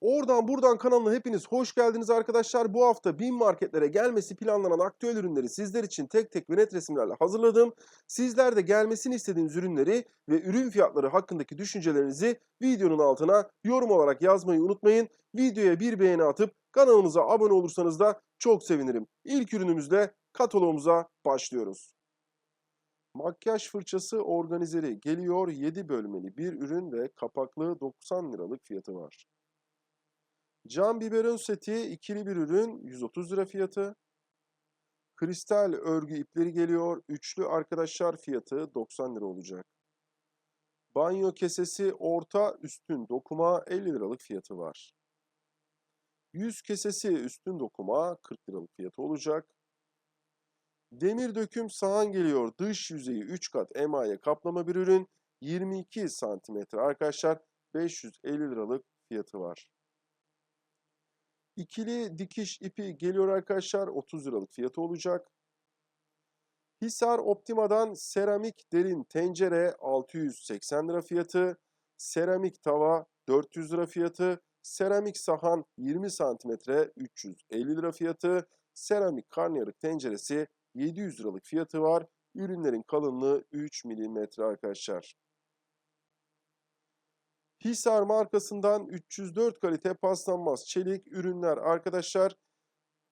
Oradan buradan kanalına hepiniz hoş geldiniz arkadaşlar. Bu hafta bin marketlere gelmesi planlanan aktüel ürünleri sizler için tek tek ve net resimlerle hazırladım. Sizler de gelmesini istediğiniz ürünleri ve ürün fiyatları hakkındaki düşüncelerinizi videonun altına yorum olarak yazmayı unutmayın. Videoya bir beğeni atıp kanalımıza abone olursanız da çok sevinirim. İlk ürünümüzle kataloğumuza başlıyoruz. Makyaj fırçası organizeri geliyor 7 bölmeli bir ürün ve kapaklı 90 liralık fiyatı var. Cam biberon seti ikili bir ürün 130 lira fiyatı. Kristal örgü ipleri geliyor. Üçlü arkadaşlar fiyatı 90 lira olacak. Banyo kesesi orta üstün dokuma 50 liralık fiyatı var. Yüz kesesi üstün dokuma 40 liralık fiyatı olacak. Demir döküm sahan geliyor. Dış yüzeyi 3 kat emaye kaplama bir ürün. 22 santimetre arkadaşlar 550 liralık fiyatı var. İkili dikiş ipi geliyor arkadaşlar. 30 liralık fiyatı olacak. Hisar Optima'dan seramik derin tencere 680 lira fiyatı. Seramik tava 400 lira fiyatı. Seramik sahan 20 santimetre 350 lira fiyatı. Seramik karnıyarık tenceresi 700 liralık fiyatı var. Ürünlerin kalınlığı 3 milimetre arkadaşlar. Hisar markasından 304 kalite paslanmaz çelik ürünler arkadaşlar.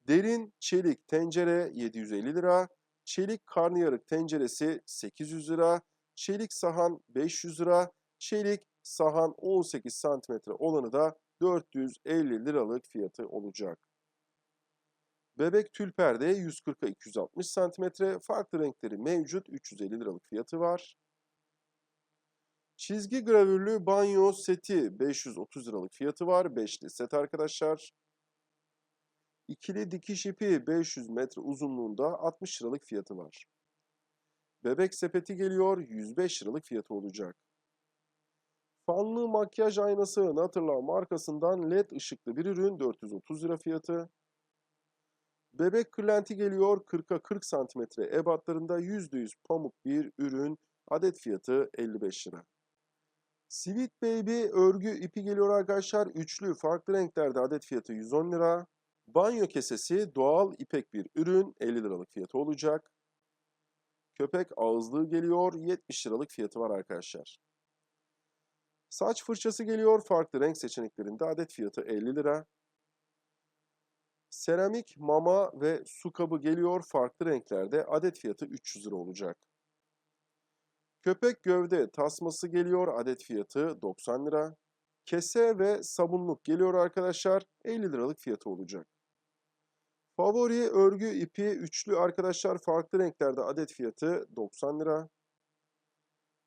Derin çelik tencere 750 lira. Çelik karnıyarık tenceresi 800 lira. Çelik sahan 500 lira. Çelik sahan 18 santimetre olanı da 450 liralık fiyatı olacak. Bebek tül perde 140'a 260 santimetre. Farklı renkleri mevcut. 350 liralık fiyatı var. Çizgi gravürlü banyo seti 530 liralık fiyatı var. Beşli set arkadaşlar. İkili dikiş ipi 500 metre uzunluğunda 60 liralık fiyatı var. Bebek sepeti geliyor 105 liralık fiyatı olacak. Fanlı makyaj aynası Natırla markasından led ışıklı bir ürün 430 lira fiyatı. Bebek kırlenti geliyor 40'a 40 santimetre ebatlarında %100 pamuk bir ürün adet fiyatı 55 lira. Sweet Baby örgü ipi geliyor arkadaşlar. Üçlü farklı renklerde adet fiyatı 110 lira. Banyo kesesi doğal ipek bir ürün 50 liralık fiyatı olacak. Köpek ağızlığı geliyor 70 liralık fiyatı var arkadaşlar. Saç fırçası geliyor farklı renk seçeneklerinde adet fiyatı 50 lira. Seramik mama ve su kabı geliyor farklı renklerde adet fiyatı 300 lira olacak. Köpek gövde tasması geliyor adet fiyatı 90 lira. Kese ve sabunluk geliyor arkadaşlar 50 liralık fiyatı olacak. Favori örgü ipi üçlü arkadaşlar farklı renklerde adet fiyatı 90 lira.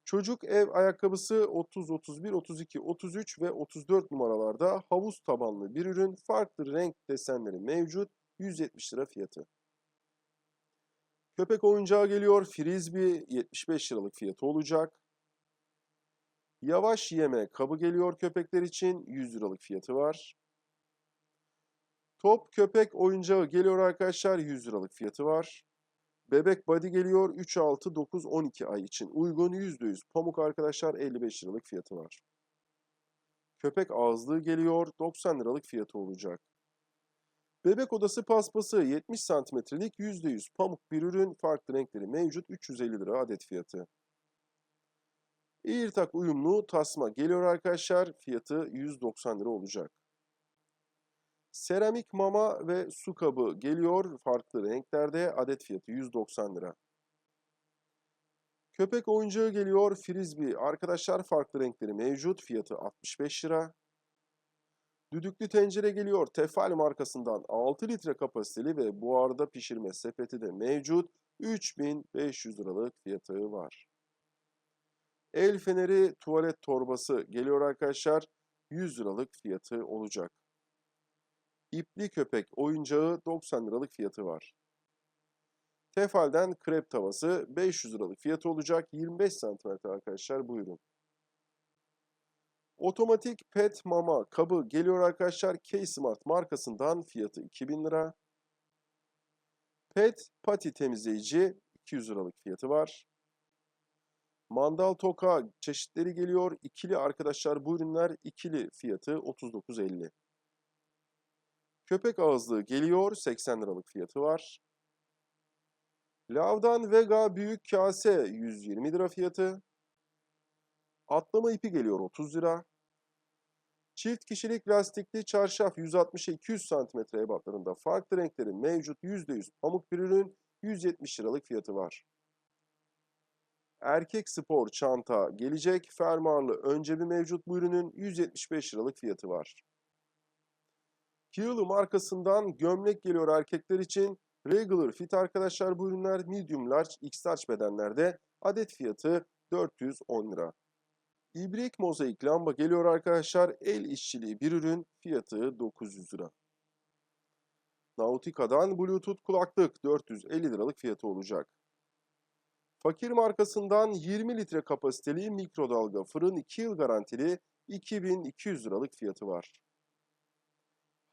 Çocuk ev ayakkabısı 30, 31, 32, 33 ve 34 numaralarda havuz tabanlı bir ürün. Farklı renk desenleri mevcut. 170 lira fiyatı. Köpek oyuncağı geliyor. Frisbee 75 liralık fiyatı olacak. Yavaş yeme kabı geliyor köpekler için. 100 liralık fiyatı var. Top köpek oyuncağı geliyor arkadaşlar. 100 liralık fiyatı var. Bebek body geliyor 3, 6, 9, 12 ay için uygun %100 pamuk arkadaşlar 55 liralık fiyatı var. Köpek ağızlığı geliyor 90 liralık fiyatı olacak. Bebek odası paspası 70 santimetrelik %100 pamuk bir ürün farklı renkleri mevcut 350 lira adet fiyatı. İrtak uyumlu tasma geliyor arkadaşlar fiyatı 190 lira olacak. Seramik mama ve su kabı geliyor farklı renklerde adet fiyatı 190 lira. Köpek oyuncağı geliyor frisbee arkadaşlar farklı renkleri mevcut fiyatı 65 lira. Düdüklü tencere geliyor Tefal markasından 6 litre kapasiteli ve buharda pişirme sepeti de mevcut 3500 liralık fiyatı var. El feneri tuvalet torbası geliyor arkadaşlar 100 liralık fiyatı olacak. İpli köpek oyuncağı 90 liralık fiyatı var. Tefal'den krep tavası 500 liralık fiyatı olacak. 25 cm arkadaşlar bu. Otomatik pet mama kabı geliyor arkadaşlar. K-Smart markasından fiyatı 2000 lira. Pet pati temizleyici 200 liralık fiyatı var. Mandal toka çeşitleri geliyor. İkili arkadaşlar bu ürünler ikili fiyatı 39.50. Köpek ağızlığı geliyor. 80 liralık fiyatı var. Lavdan Vega büyük kase 120 lira fiyatı. Atlama ipi geliyor 30 lira. Çift kişilik lastikli çarşaf 160-200 cm ebatlarında farklı renkleri mevcut %100 pamuk bir ürün 170 liralık fiyatı var. Erkek spor çanta gelecek. Fermuarlı önce bir mevcut bu ürünün 175 liralık fiyatı var. Kiyalı markasından gömlek geliyor erkekler için. Regular fit arkadaşlar bu ürünler medium large x large bedenlerde adet fiyatı 410 lira. İbrik mozaik lamba geliyor arkadaşlar. El işçiliği bir ürün fiyatı 900 lira. Nautica'dan Bluetooth kulaklık 450 liralık fiyatı olacak. Fakir markasından 20 litre kapasiteli mikrodalga fırın 2 yıl garantili 2200 liralık fiyatı var.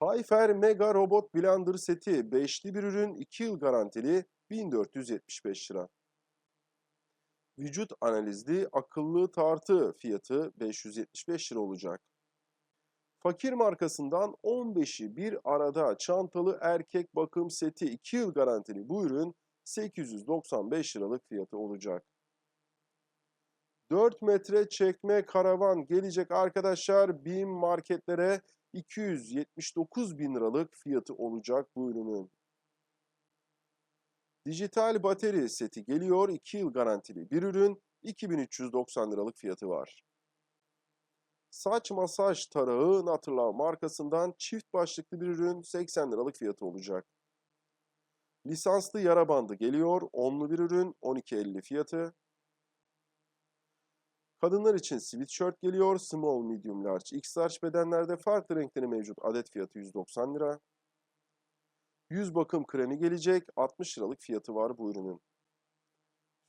Hayfer Mega Robot Blender seti 5'li bir ürün 2 yıl garantili 1475 lira. Vücut analizli akıllı tartı fiyatı 575 lira olacak. Fakir markasından 15'i bir arada çantalı erkek bakım seti 2 yıl garantili bu ürün 895 liralık fiyatı olacak. 4 metre çekme karavan gelecek arkadaşlar BİM marketlere 279 bin liralık fiyatı olacak bu ürünün. Dijital bateri seti geliyor 2 yıl garantili bir ürün 2390 liralık fiyatı var. Saç masaj tarağı Naturlav markasından çift başlıklı bir ürün 80 liralık fiyatı olacak. Lisanslı yara bandı geliyor. Onlu bir ürün 12.50 fiyatı. Kadınlar için sweatshirt geliyor. Small, medium, large, x large bedenlerde farklı renkleri mevcut. Adet fiyatı 190 lira. Yüz bakım kremi gelecek. 60 liralık fiyatı var bu ürünün.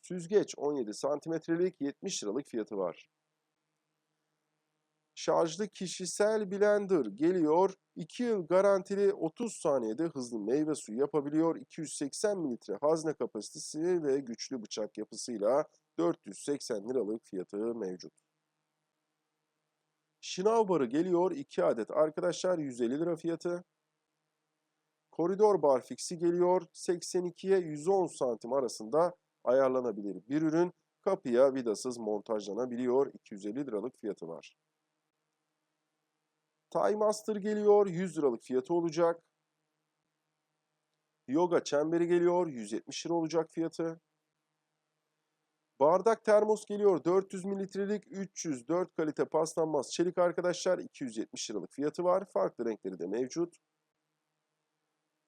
Süzgeç 17 santimetrelik 70 liralık fiyatı var. Şarjlı kişisel blender geliyor. 2 yıl garantili 30 saniyede hızlı meyve suyu yapabiliyor. 280 mililitre hazne kapasitesi ve güçlü bıçak yapısıyla 480 liralık fiyatı mevcut. Şınav geliyor. 2 adet arkadaşlar 150 lira fiyatı. Koridor bar fiksi geliyor. 82'ye 110 santim arasında ayarlanabilir bir ürün. Kapıya vidasız montajlanabiliyor. 250 liralık fiyatı var. Time Master geliyor. 100 liralık fiyatı olacak. Yoga çemberi geliyor. 170 lira olacak fiyatı. Bardak termos geliyor. 400 mililitrelik 304 kalite paslanmaz çelik arkadaşlar. 270 liralık fiyatı var. Farklı renkleri de mevcut.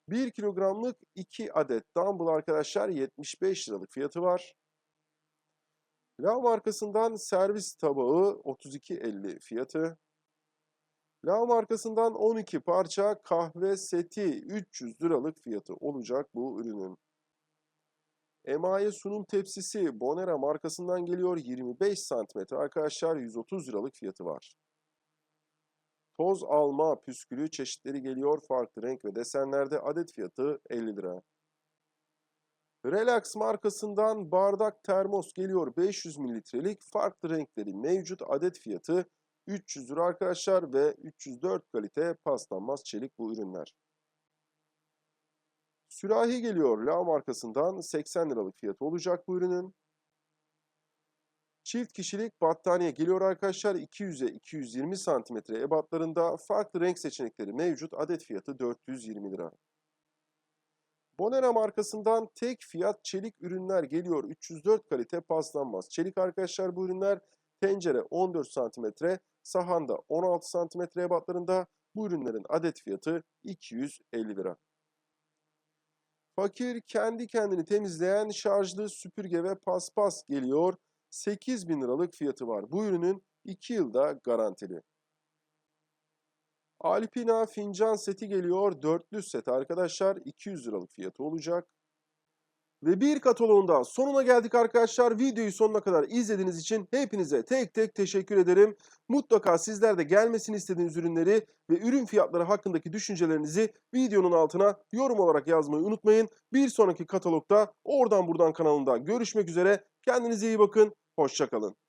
1 kilogramlık 2 adet dumbbell arkadaşlar 75 liralık fiyatı var. Lav markasından servis tabağı 32.50 fiyatı. Lav markasından 12 parça kahve seti 300 liralık fiyatı olacak bu ürünün. Emaye sunum tepsisi Bonera markasından geliyor 25 cm arkadaşlar 130 liralık fiyatı var. Toz alma püskülü çeşitleri geliyor farklı renk ve desenlerde adet fiyatı 50 lira. Relax markasından bardak termos geliyor 500 mililitrelik farklı renkleri mevcut adet fiyatı 300 lira arkadaşlar ve 304 kalite paslanmaz çelik bu ürünler. Sürahi geliyor La markasından 80 liralık fiyatı olacak bu ürünün. Çift kişilik battaniye geliyor arkadaşlar 200'e 220 santimetre ebatlarında farklı renk seçenekleri mevcut adet fiyatı 420 lira. Bonera markasından tek fiyat çelik ürünler geliyor 304 kalite paslanmaz. Çelik arkadaşlar bu ürünler tencere 14 santimetre, sahanda 16 santimetre ebatlarında bu ürünlerin adet fiyatı 250 lira. Fakir kendi kendini temizleyen şarjlı süpürge ve paspas geliyor. 8000 liralık fiyatı var. Bu ürünün 2 yılda garantili. Alpina fincan seti geliyor. Dörtlü set arkadaşlar. 200 liralık fiyatı olacak. Ve bir kataloğun daha sonuna geldik arkadaşlar. Videoyu sonuna kadar izlediğiniz için hepinize tek tek teşekkür ederim. Mutlaka sizler de gelmesini istediğiniz ürünleri ve ürün fiyatları hakkındaki düşüncelerinizi videonun altına yorum olarak yazmayı unutmayın. Bir sonraki katalogda oradan buradan kanalında görüşmek üzere. Kendinize iyi bakın. Hoşçakalın.